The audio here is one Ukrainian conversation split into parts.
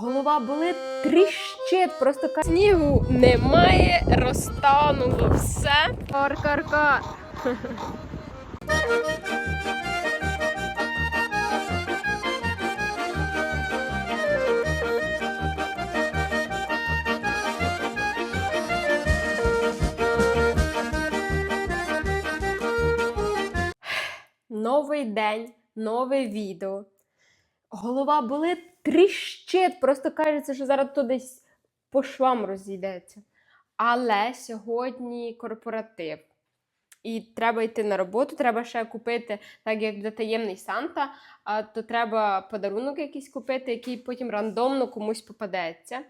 Голова болить, тріщить, просто ка- снігу немає, розтануло все. Кар-кар-кар. Новий день, нове відео. Голова болить, тріщить. Просто кажеться, що зараз то десь по швам розійдеться. Але сьогодні корпоратив. І треба йти на роботу, треба ще купити, так як для таємний Санта, то треба подарунок якийсь купити, який потім рандомно комусь попадеться.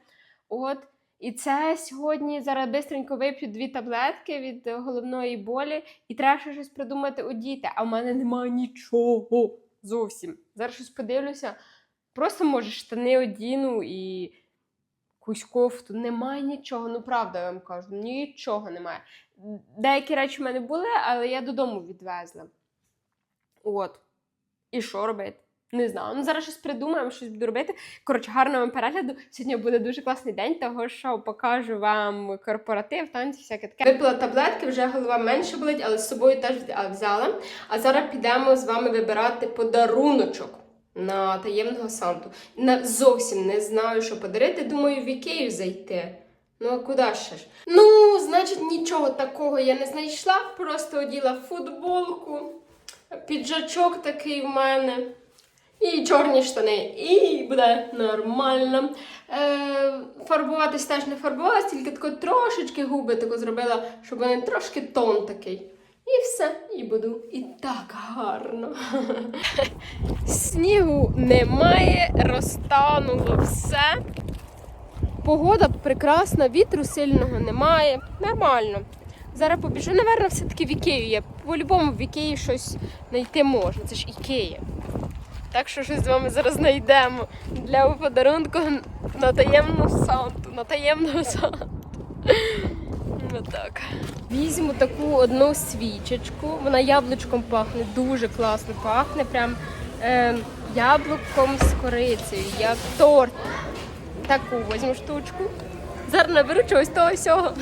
От. І це сьогодні зараз бистренько вип'ю дві таблетки від головної болі, і треба ще щось придумати одіти. А в мене немає нічого зовсім. Зараз щось подивлюся. Просто може штани одіну і якусь кофту. Немає нічого. Ну правда, я вам кажу, нічого немає. Деякі речі в мене були, але я додому відвезла. От. І що робити? Не знаю. Ну зараз щось придумаємо, щось буду робити. Коротше, гарного вам перегляду. Сьогодні буде дуже класний день, того що покажу вам корпоратив, танці, всяке таке. Випила таблетки, вже голова менше болить, але з собою теж взяла. А зараз підемо з вами вибирати подаруночок на таємного Санту. На, зовсім не знаю, що подарити. Думаю, в Ікею зайти. Ну, а куди ще ж? Ну, значить, нічого такого я не знайшла. Просто оділа футболку, піджачок такий в мене. І чорні штани, і буде нормально. Е, фарбуватись теж не фарбувалась, тільки тако трошечки губи тако зробила, щоб вони трошки тон такий. І все, і буду і так гарно. Снігу немає, розтануло все. Погода прекрасна, вітру сильного немає. Нормально. Зараз побіжу, напевно, все-таки в Ікею є. По-любому в Ікеї щось знайти можна. Це ж Ікея. Так що щось з вами зараз знайдемо для подарунку на таємну санту. На таємного санту. Отак. Візьму таку одну свічечку. Вона яблучком пахне, дуже класно пахне. Прям е, яблуком з корицею, як торт. Таку візьму штучку. Зараз наберу чогось того всього.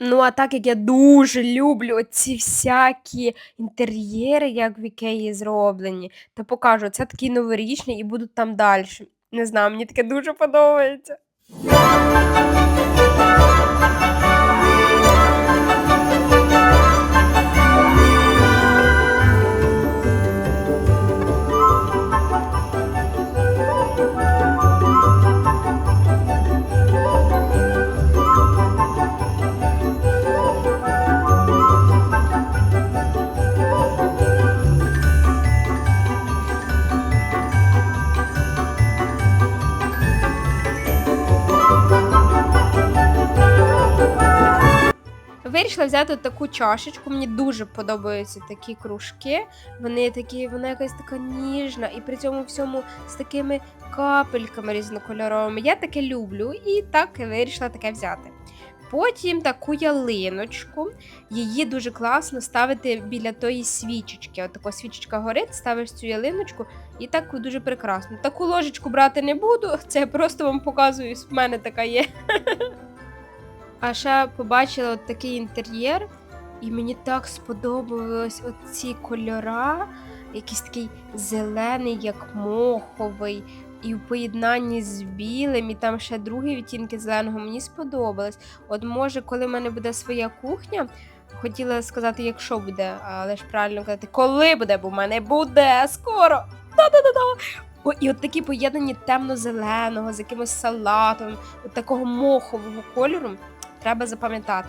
Ну, а так як я дуже люблю ці всякі інтер'єри, як в Ікеї зроблені, то покажу, це такі новорічні і будуть там далі. Не знаю, мені таке дуже подобається. Вирішила взяти таку чашечку. Мені дуже подобаються такі кружки. Вони такі, вона якась така ніжна, і при цьому всьому з такими капельками різнокольоровими. Я таке люблю і так вирішила таке взяти. Потім таку ялиночку. Її дуже класно ставити біля тої свічечки. От така свічечка горить, ставиш цю ялиночку, і так дуже прекрасно. Таку ложечку брати не буду, це я просто вам показую. В мене така є. А ще побачила от такий інтер'єр, і мені так сподобались оці кольора, якийсь такий зелений, як моховий, і в поєднанні з білим, і там ще другі відтінки зеленого мені сподобались. От може, коли в мене буде своя кухня, хотіла сказати, якщо буде, але ж правильно казати, коли буде, бо в мене буде скоро. Да-да-да-да. О, і от такі поєднані темно-зеленого з якимось салатовим, от такого мохового кольору треба запам'ятати.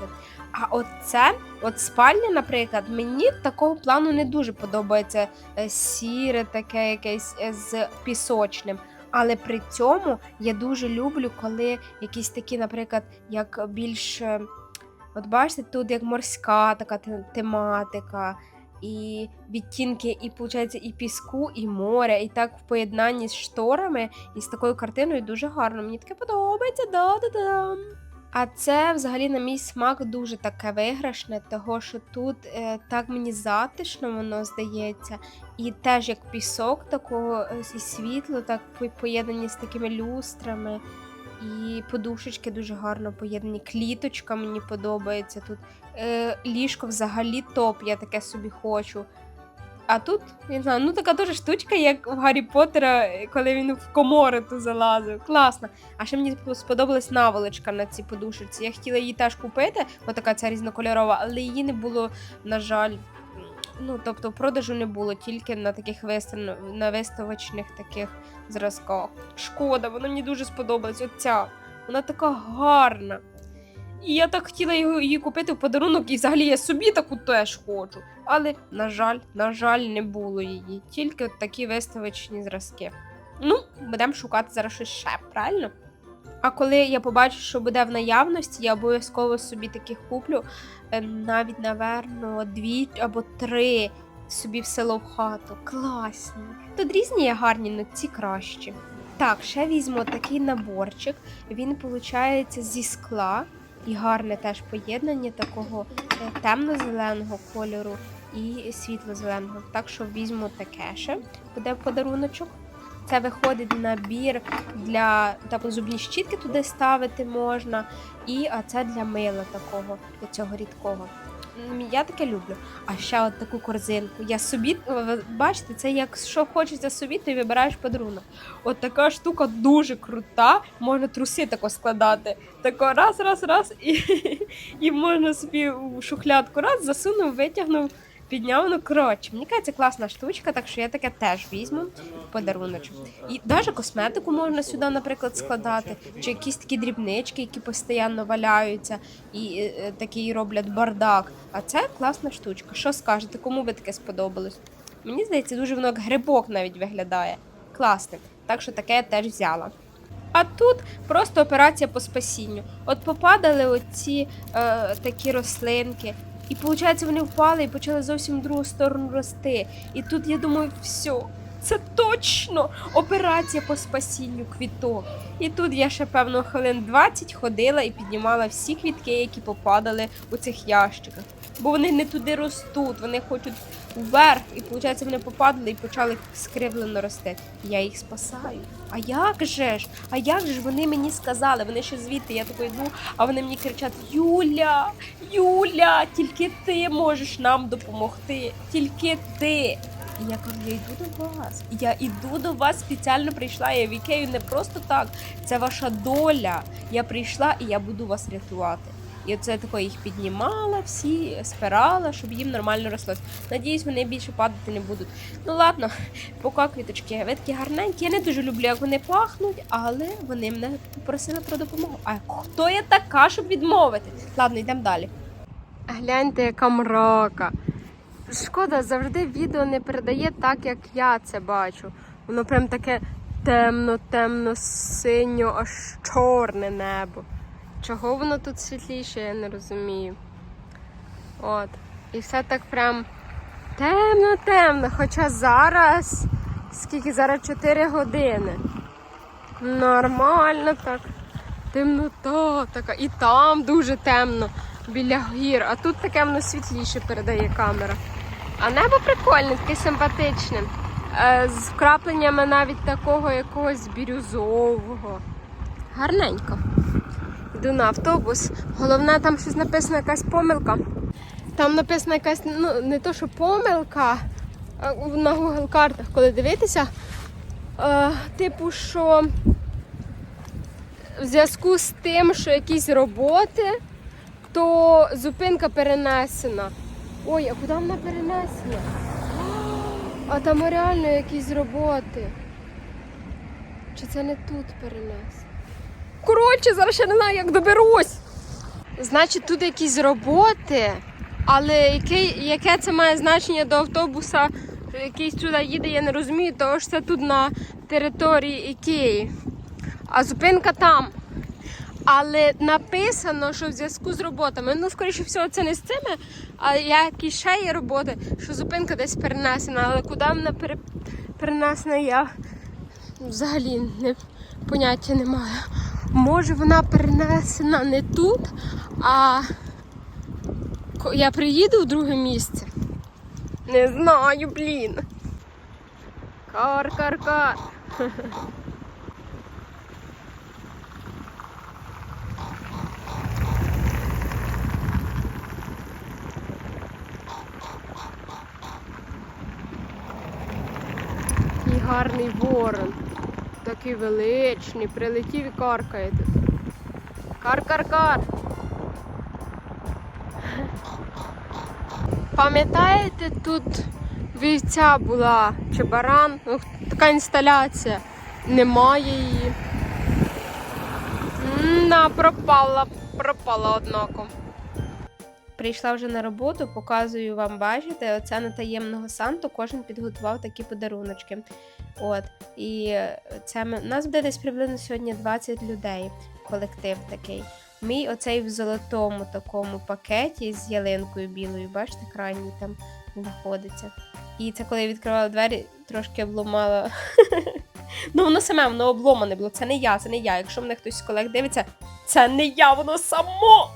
А от це, от спальня, наприклад, мені такого плану не дуже подобається е, сіре, таке якесь е, з пісочним. Але при цьому я дуже люблю, коли якісь такі, наприклад, як більш. е, От бачите, тут як морська така тематика, і відтінки, і виходить, і піску, і моря, і так в поєднанні з шторами і з такою картиною дуже гарно. Мені таке подобається. Да-да-да. А це взагалі на мій смак дуже таке виграшне, того що тут е, так мені затишно воно здається, і теж як пісок такого е, і світло, так поєднані з такими люстрами. І подушечки дуже гарно поєднані. Кліточка мені подобається тут. Е, ліжко взагалі топ, я таке собі хочу. А тут, не знаю, ну така теж штучка, як у Гаррі Поттера, коли він в комори ту залазив. Класно. А ще мені сподобалась наволочка на цій подушці. Я хотіла її теж купити, бо така ця різнокольорова, але її не було, на жаль. Ну, тобто продажу не було, тільки на таких вистав... на виставочних таких зразках. Шкода, вона мені дуже сподобалась. Оця. Вона така гарна. І я так хотіла його, її купити в подарунок, і взагалі я собі таку теж хочу. Але, на жаль, на жаль, не було її. Тільки от такі виставочні зразки. Ну, будемо шукати зараз щось ще, правильно? А коли я побачу, що буде в наявності, я обов'язково собі таких куплю. Е, Навіть, наверно, дві або три собі в село в хату. Класні. Тут різні є гарні, але ці кращі. Так, ще візьму такий наборчик. Він виходить зі скла і гарне теж поєднання такого е, темно-зеленого кольору і світло-зеленого. Так що візьму таке ще, буде подаруночок. Це виходить набір для там, зубні щітки туди ставити можна. І а це для мила такого, для цього рідкого. Я таке люблю. А ще от таку корзинку. Я собі, бачите, це як що хочеться собі, ти вибираєш подарунок. От така штука дуже крута, можна труси тако складати. Тако раз, раз, раз, і, і можна собі у шухлядку раз засунув, витягнув, підняв. Ну коротше, мені кажеться, класна штучка, так що я таке теж візьму подаруночок. І навіть косметику можна сюди, наприклад, складати, чи якісь такі дрібнички, які постійно валяються і е, е, такий роблять бардак. А це класна штучка. Що скажете, кому би таке сподобалось? Мені здається, дуже воно як грибок навіть виглядає. Класне. Так що таке я теж взяла. А тут просто операція по спасінню. От попадали оці е, такі рослинки, і виходить, вони впали і почали зовсім в другу сторону рости. І тут я думаю, все, це точно операція по спасінню квіток. І тут я ще певно хвилин 20 ходила і піднімала всі квітки, які попадали у цих ящиках. Бо вони не туди ростуть, вони хочуть вверх, і виходить, вони попадали і почали скривлено рости. Я їх спасаю. А як же ж? А як же ж вони мені сказали? Вони ще звідти, я такою йду, а вони мені кричать: Юля, Юля, тільки ти можеш нам допомогти, тільки ти. І я кажу, я йду до вас. Я йду до вас, спеціально прийшла. Я в Ікею не просто так. Це ваша доля. Я прийшла і я буду вас рятувати. І оце тако їх піднімала, всі спирала, щоб їм нормально росло. Надіюсь, вони більше падати не будуть. Ну ладно, поки квіточки. Ви гарненькі. Я не дуже люблю, як вони пахнуть, але вони мене попросили про допомогу. А хто я така, щоб відмовити? Ладно, йдемо далі. Гляньте, яка мрака. Шкода, завжди відео не передає так, як я це бачу. Воно прям таке темно, темно, синьо, аж чорне небо. Чого воно тут світліше, я не розумію. От. І все так прям темно-темно. Хоча зараз, скільки зараз 4 години. Нормально так. Темнота така. І там дуже темно біля гір. А тут таке воно світліше передає камера. А небо прикольне, таке симпатичне. Е, з вкрапленнями навіть такого якогось бірюзового. Гарненько. Йду на автобус. Головне, там щось написано якась помилка. Там написано якась, ну, не то, що помилка а на Google картах, коли дивитися. Е, типу, що в зв'язку з тим, що якісь роботи, то зупинка перенесена. Ой, а куди вона перенесена? А там реально якісь роботи. Чи це не тут перенесено? Коротше, зараз ще не знаю, як доберусь. Значить, тут якісь роботи, але яке, яке це має значення до автобуса, якийсь туди їде, я не розумію, тому що це тут на території Ікеї. А зупинка там. Але написано, що в зв'язку з роботами, ну, скоріше всього, це не з цими, а які ще є роботи, що зупинка десь перенесена, але куди вона пере... перенесена, я взагалі не, поняття не маю. Може вона перенесена не тут, а я приїду в друге місце. Не знаю, блін. Кар-кар-кар. І гарний ворон. Такий величний, прилетів і каркає тут. Кар-кар-кар. Пам'ятаєте, тут вівця була чи баран? Ну, така інсталяція. Немає її. На, пропала, пропала однако. Прийшла вже на роботу, показую вам, бачите, оце на таємного санту кожен підготував такі подаруночки. От. І це нас буде десь приблизно сьогодні 20 людей, колектив такий. Мій оцей в золотому такому пакеті з ялинкою білою, бачите, крайній там знаходиться. І це коли я відкривала двері, трошки обламала. Ну, воно саме, воно обломане було. Це не я, це не я. Якщо мене хтось з колег дивиться, це не я, воно само.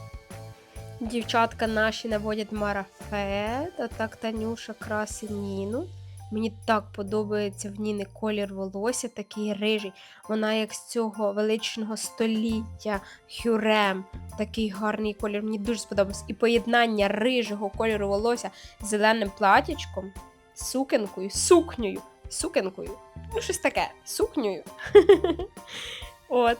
Дівчатка наші наводять марафет. Отак Танюша красить Ніну. Мені так подобається в Ніни колір волосся, такий рижий. Вона як з цього величного століття хюрем. Такий гарний колір. Мені дуже сподобався. І поєднання рижого кольору волосся з зеленим платячком, сукенкою, сукнею, сукенкою. Ну, щось таке, сукнею. От.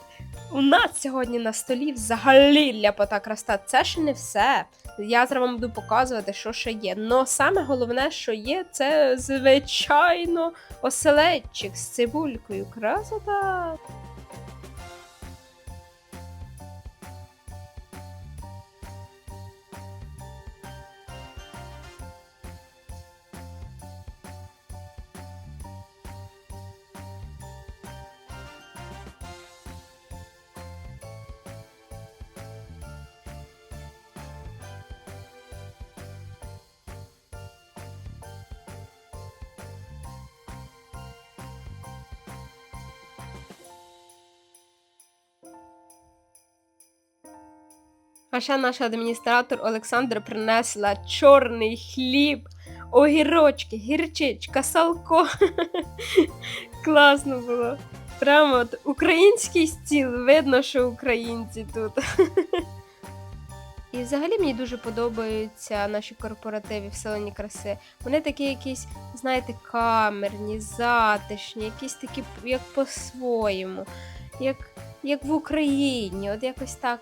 У нас сьогодні на столі взагалі ляпота краста. Це ще не все. Я зараз вам буду показувати, що ще є. Но саме головне, що є, це звичайно оселедчик з цибулькою. Красота! А ще наш адміністратор Олександр принесла чорний хліб, огірочки, гірчичка, салко. Класно було. Прямо от український стіл, видно, що українці тут. І взагалі мені дуже подобаються наші корпоративи в селені краси. Вони такі якісь, знаєте, камерні, затишні, якісь такі, як по-своєму, як, як в Україні. От якось так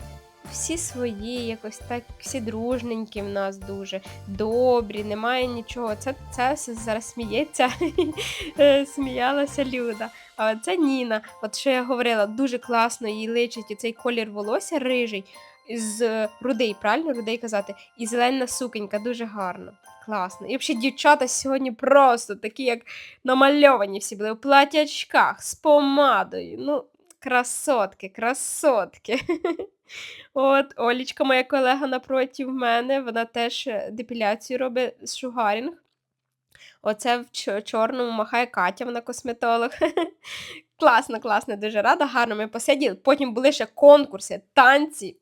всі свої, якось так, всі дружненькі в нас дуже добрі, немає нічого. Це, це все зараз сміється, е, сміялася Люда. А це Ніна. От що я говорила, дуже класно їй личить і цей колір волосся рижий з рудий, правильно рудий казати, і зелена сукенька, дуже гарно. Класно. І взагалі дівчата сьогодні просто такі, як намальовані всі були в платячках з помадою. Ну, красотки, красотки. От, Олічка, моя колега напроти мене, вона теж е, депіляцію робить шугарінг. Оце в чорному махає Катя, вона косметолог. класно, класно, дуже рада, гарно ми посиділи. Потім були ще конкурси, танці.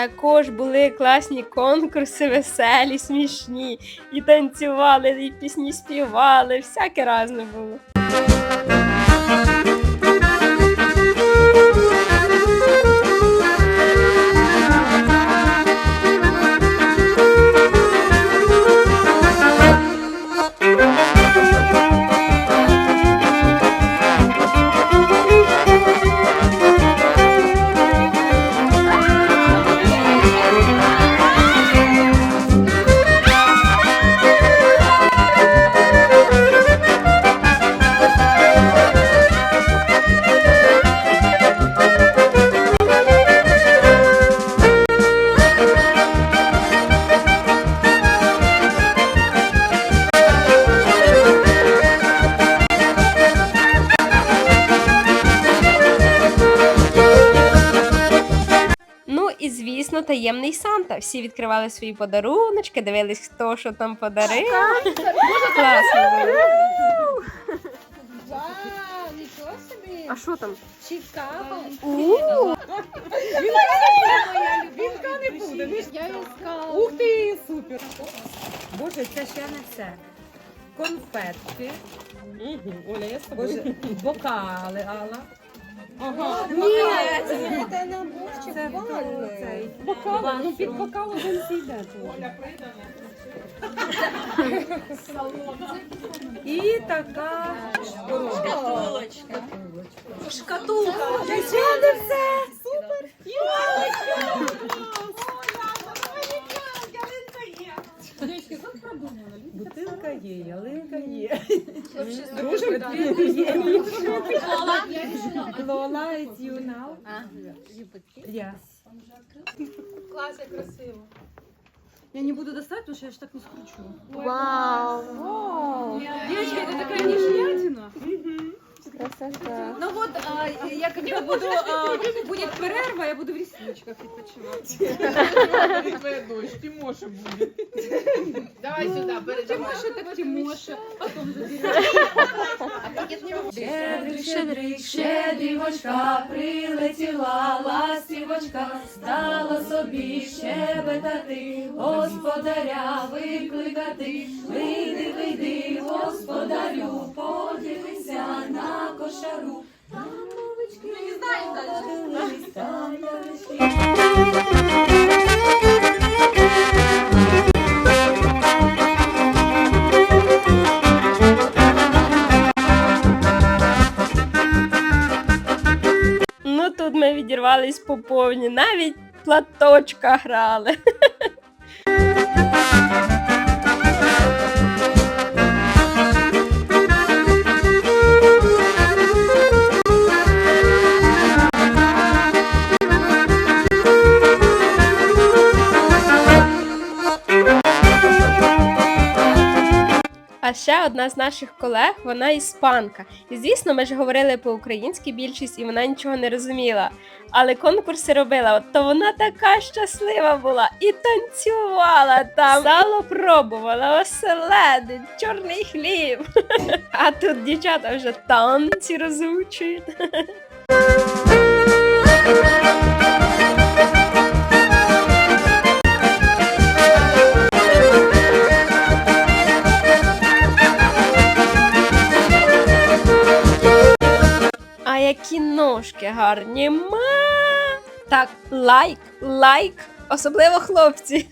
Також були класні конкурси, веселі, смішні. І танцювали, і пісні співали, всяке разне було. Всі відкривали свої подаруночки, дивились, хто що там подарив. Класно було. Вау, нічого собі. А що там? Чикаго. Вінка не буде. Я искала. Ух ти, супер. Боже, це ще не все. Конфетки. Оля, я з Боже, бокали, Алла. Ага. Ні, це це наборчик це ванни. Бокал, ну під бокал один зійде. І така Шкатулочка. шкатулка. Шкатулка. Супер. не Бутилка є, ялинка є. Дуже бутилка є. Lola, it's you now? Yes. Клас, як красиво. Я не буду достать, потому что я ж так не скручу. Вау! Девочки, это такая нежнятина. Красота. Ну вот, а, я когда буду, а, будет перерва, я буду в ресничках відпочивати. Твоя дочь, Тимоша буде. Давай сюди, передай. Тимоша так Тимоша, потом Щедрик, щедрик, щедрівочка, прилетіла ластівочка, стала собі щебетати, господаря викликати. Вийди, вийди, господарю, подивися на кошару. Там овечки поводились, там Ну тут ми відірвались по повні, навіть платочка грали. одна з наших колег, вона іспанка. І звісно, ми ж говорили по-українськи більшість, і вона нічого не розуміла. Але конкурси робила, от то вона така щаслива була і танцювала там, сало пробувала, оселедець, чорний хліб. А тут дівчата вже танці розучують. які ножки гарні. Ма! Так, лайк, лайк, особливо хлопці.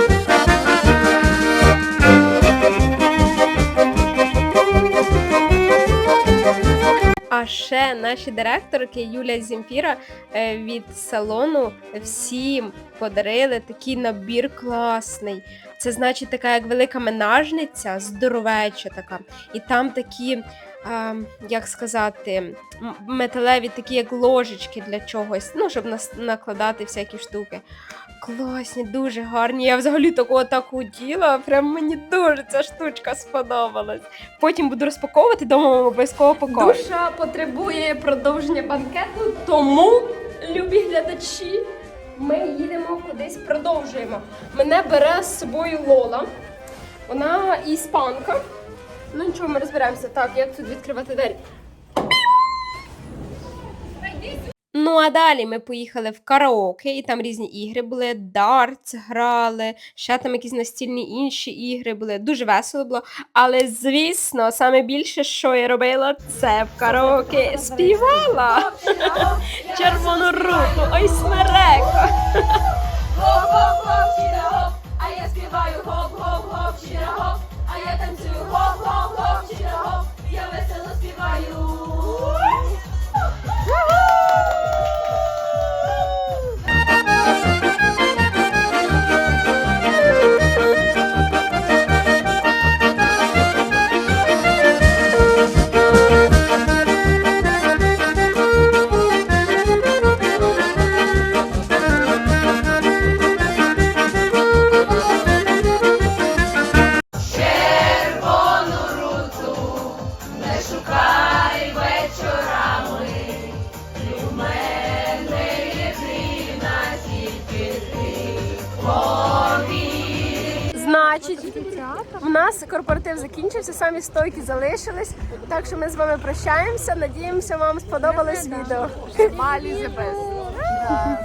А ще наші директорки Юля і Земфіра е, від салону всім подарили такий набір класний. Це значить така як велика менажниця, здоровеча така. І там такі, а, як сказати, металеві такі як ложечки для чогось, ну, щоб накладати всякі штуки. Класні, дуже гарні. Я взагалі такого так хотіла. Прям мені дуже ця штучка сподобалась. Потім буду розпаковувати, дома обов'язково покажу. Душа потребує продовження банкету, тому, любі глядачі, ми їдемо кудись, продовжуємо. Мене бере з собою Лола. Вона іспанка. Ну нічого, ми розберемося. Так, як тут відкривати двері. Ну а далі ми поїхали в караоке, і там різні ігри були, дартс грали, ще там якісь настільні інші ігри були. Дуже весело було. Але звісно, саме більше, що я робила, це в караоке співала. Червону руку, ой смереко. А я співаю гоп-гоп-гоп, стойки залишились. Так що ми з вами прощаємося. Надіємося, вам сподобалось відео. Малі the best.